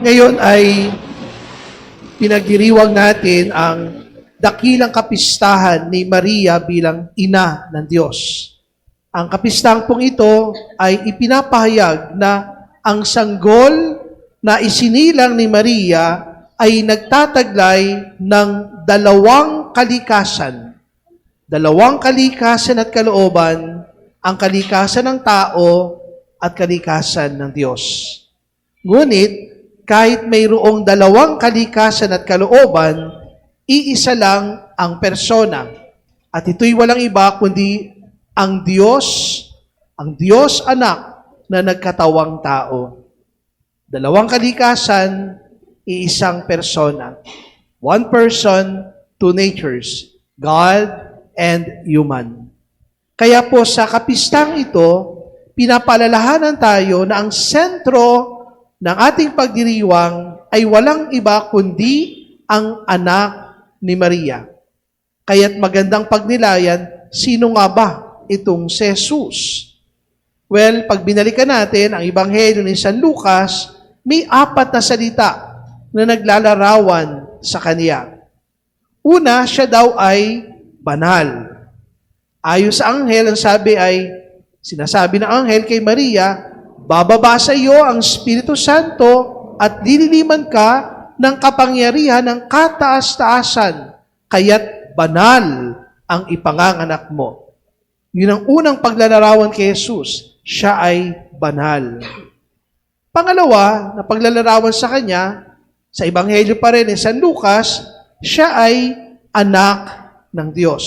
Ngayon ay pinagdiriwang natin ang dakilang kapistahan ni Maria bilang ina ng Diyos. Ang kapistang pong ito ay ipinapahayag na ang sanggol na isinilang ni Maria ay nagtataglay ng dalawang kalikasan. Dalawang kalikasan at kalooban, ang kalikasan ng tao at kalikasan ng Diyos. Ngunit, kahit mayroong dalawang kalikasan at kalooban, iisa lang ang persona. At ito'y walang iba kundi ang Diyos, ang Diyos anak na nagkatawang tao. Dalawang kalikasan, iisang persona. One person, two natures, God and human. Kaya po sa kapistang ito, pinapalalahanan tayo na ang sentro ng ating pagdiriwang ay walang iba kundi ang anak ni Maria. Kaya't magandang pagnilayan, sino nga ba itong si Jesus? Well, pag binalikan natin ang Ebanghelyo ni San Lucas, may apat na salita na naglalarawan sa kanya. Una, siya daw ay banal. Ayon sa anghel, ang sabi ay, sinasabi ng anghel kay Maria, bababa sa iyo ang Espiritu Santo at dililiman ka ng kapangyarihan ng kataas-taasan, kaya't banal ang ipanganganak mo. Yun ang unang paglalarawan kay Jesus. Siya ay banal. Pangalawa, na paglalarawan sa kanya, sa Ebanghelyo pa rin ni San Lucas, siya ay anak ng Diyos.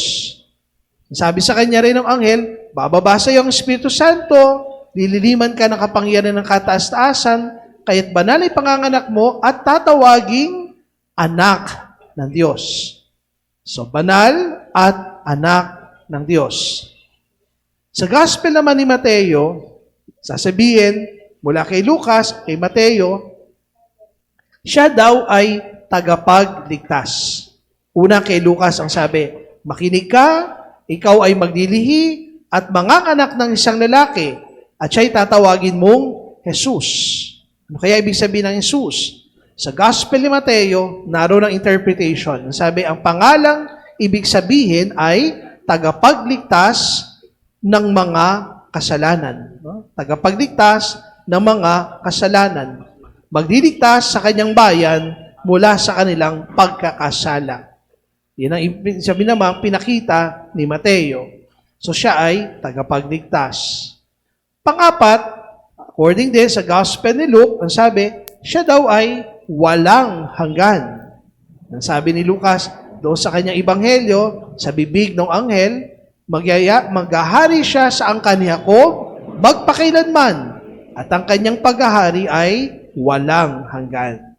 Sabi sa kanya rin ng anghel, bababa sa iyo ang Espiritu Santo, lililiman ka ng kapangyarihan ng kataas-taasan, kaya't banal ay panganganak mo at tatawaging anak ng Diyos. So, banal at anak ng Diyos. Sa Gospel naman ni Mateo, sasabihin mula kay Lucas, kay Mateo, siya daw ay tagapagligtas. Una kay Lucas ang sabi, makinig ka, ikaw ay magdilihi at manganganak ng isang lalaki at siya'y tatawagin mong Jesus. Ano kaya ibig sabihin ng Jesus? Sa Gospel ni Mateo, naroon ang interpretation. Sabi, ang pangalang ibig sabihin ay tagapagligtas ng mga kasalanan. No? Tagapagligtas ng mga kasalanan. Magliligtas sa kanyang bayan mula sa kanilang pagkakasala. Yan ang sabihin naman pinakita ni Mateo. So siya ay tagapagligtas. Pangapat, according din sa Gospel ni Luke, ang sabi, siya daw ay walang hanggan. Ang sabi ni Lucas, doon sa kanyang ibanghelyo, sa bibig ng anghel, magyaya, maghahari siya sa angkan ni Jacob, magpakailanman, at ang kanyang paghahari ay walang hanggan.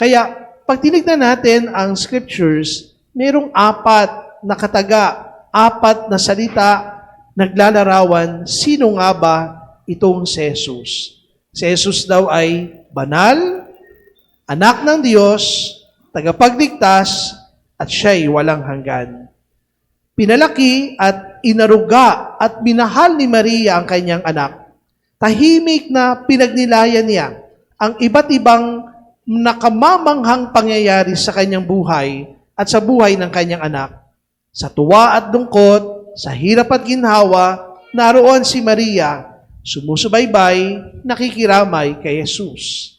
Kaya, pag tinignan natin ang scriptures, mayroong apat na kataga, apat na salita naglalarawan, sino nga ba itong si Jesus? Si Jesus daw ay banal, anak ng Diyos, tagapagligtas, at siya'y walang hanggan. Pinalaki at inaruga at minahal ni Maria ang kanyang anak. Tahimik na pinagnilayan niya ang iba't ibang nakamamanghang pangyayari sa kanyang buhay at sa buhay ng kanyang anak. Sa tuwa at lungkot, sa hirap at ginhawa, naroon si Maria, sumusubaybay, nakikiramay kay Jesus.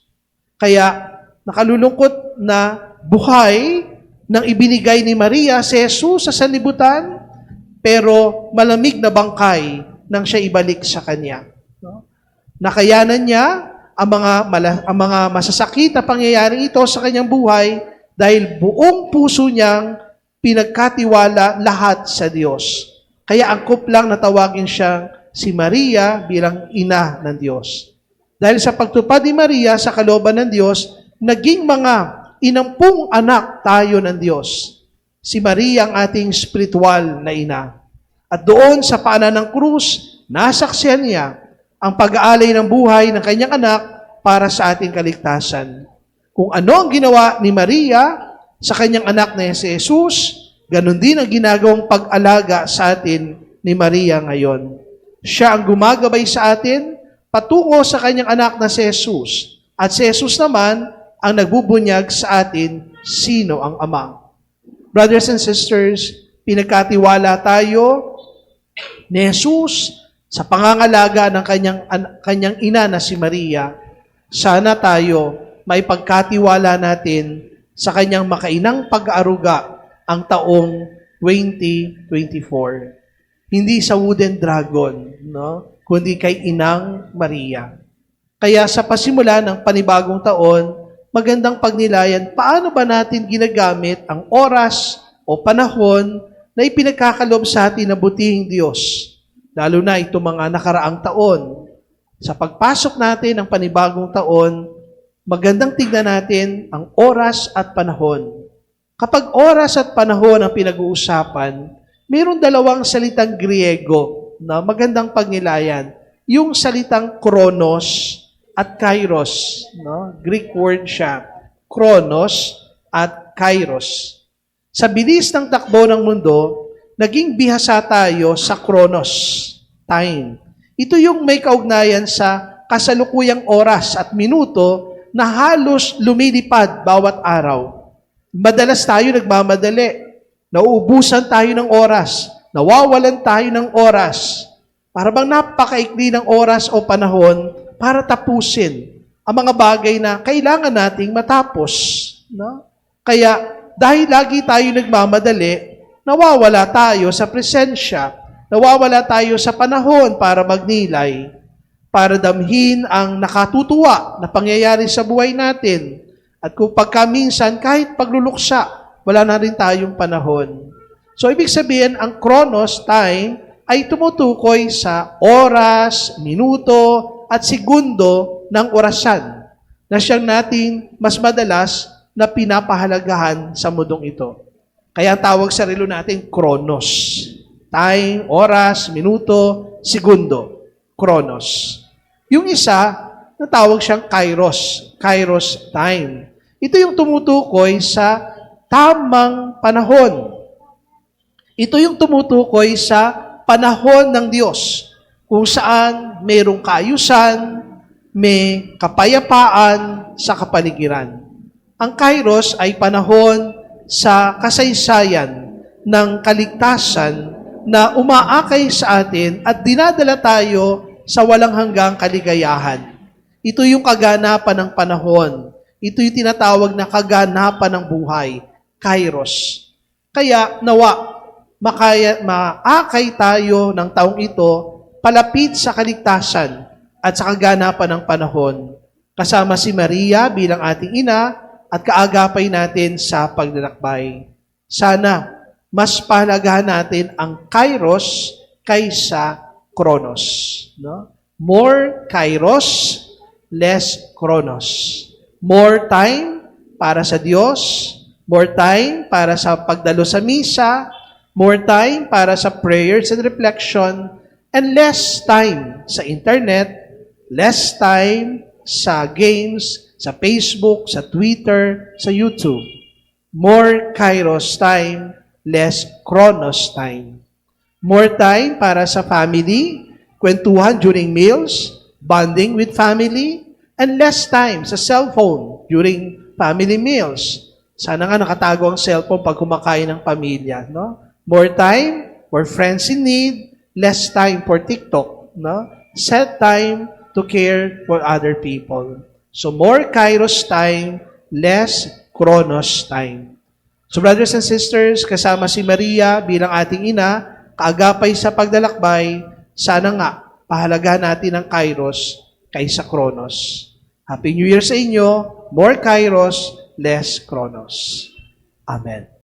Kaya nakalulungkot na buhay nang ibinigay ni Maria si Jesus sa sanlibutan, pero malamig na bangkay nang siya ibalik sa kanya. No? Nakayanan niya ang mga, mala- ang mga masasakit na pangyayari ito sa kanyang buhay dahil buong puso niyang pinagkatiwala lahat sa Diyos. Kaya angkop lang na tawagin siyang si Maria bilang ina ng Diyos. Dahil sa pagtupad ni Maria sa kalooban ng Diyos, naging mga inampung anak tayo ng Diyos. Si Maria ang ating spiritual na ina. At doon sa paanan ng krus, nasaksihan niya ang pag-aalay ng buhay ng kanyang anak para sa ating kaligtasan. Kung ano ang ginawa ni Maria sa kanyang anak na si Jesus, ganun din ang ginagawang pag-alaga sa atin ni Maria ngayon. Siya ang gumagabay sa atin patungo sa kanyang anak na si Jesus. At si Jesus naman ang nagbubunyag sa atin sino ang Ama. Brothers and sisters, pinagkatiwala tayo ni Jesus sa pangangalaga ng kanyang, an- kanyang ina na si Maria. Sana tayo may pagkatiwala natin sa kanyang makainang pag-aaruga ang taong 2024. Hindi sa wooden dragon, no? kundi kay Inang Maria. Kaya sa pasimula ng panibagong taon, magandang pagnilayan paano ba natin ginagamit ang oras o panahon na ipinagkakalob sa atin ng butihing Diyos, lalo na itong mga nakaraang taon. Sa pagpasok natin ng panibagong taon, magandang tignan natin ang oras at panahon. Kapag oras at panahon ang pinag-uusapan, mayroong dalawang salitang Griego na magandang pagnilayan. Yung salitang kronos at kairos. No? Greek word siya. Kronos at kairos. Sa bilis ng takbo ng mundo, naging bihasa tayo sa kronos, time. Ito yung may kaugnayan sa kasalukuyang oras at minuto na halos lumilipad bawat araw. Madalas tayo nagmamadali. Nauubusan tayo ng oras. Nawawalan tayo ng oras. Para bang napakaikli ng oras o panahon para tapusin ang mga bagay na kailangan nating matapos. No? Kaya dahil lagi tayo nagmamadali, nawawala tayo sa presensya, nawawala tayo sa panahon para magnilay, para damhin ang nakatutuwa na pangyayari sa buhay natin. At kung pagka minsan, kahit pagluluksa, wala na rin tayong panahon. So, ibig sabihin, ang chronos, time, ay tumutukoy sa oras, minuto, at segundo ng orasan na siyang natin mas madalas na pinapahalagahan sa mundong ito. Kaya ang tawag sa relo natin, chronos. Time, oras, minuto, segundo. Chronos. Yung isa, natawag siyang kairos. Kairos time. Ito yung tumutukoy sa tamang panahon. Ito yung tumutukoy sa panahon ng Diyos kung saan mayroong kaayusan, may kapayapaan sa kapaligiran. Ang kairos ay panahon sa kasaysayan ng kaligtasan na umaakay sa atin at dinadala tayo sa walang hanggang kaligayahan. Ito yung kaganapan ng panahon. Ito yung tinatawag na kaganapan ng buhay, kairos. Kaya nawa, makaya, maakay tayo ng taong ito palapit sa kaligtasan at sa kaganapan ng panahon. Kasama si Maria bilang ating ina at kaagapay natin sa paglalakbay. Sana mas pahalagahan natin ang kairos kaysa kronos. No? More kairos, less kronos. More time para sa Diyos, more time para sa pagdalo sa misa, more time para sa prayers and reflection, and less time sa internet, less time sa games, sa Facebook, sa Twitter, sa YouTube. More kairos time, less chronos time. More time para sa family, kwentuhan during meals, bonding with family, and less time sa cellphone during family meals. Sana nga nakatago ang cellphone pag kumakain ng pamilya, no? More time for friends in need, less time for TikTok, no? Set time to care for other people. So more kairos time, less chronos time. So brothers and sisters, kasama si Maria bilang ating ina, kaagapay sa pagdalakbay, sana nga pahalagahan natin ang kairos kaysa chronos. Happy New Year sa inyo, more kairos, less chronos. Amen.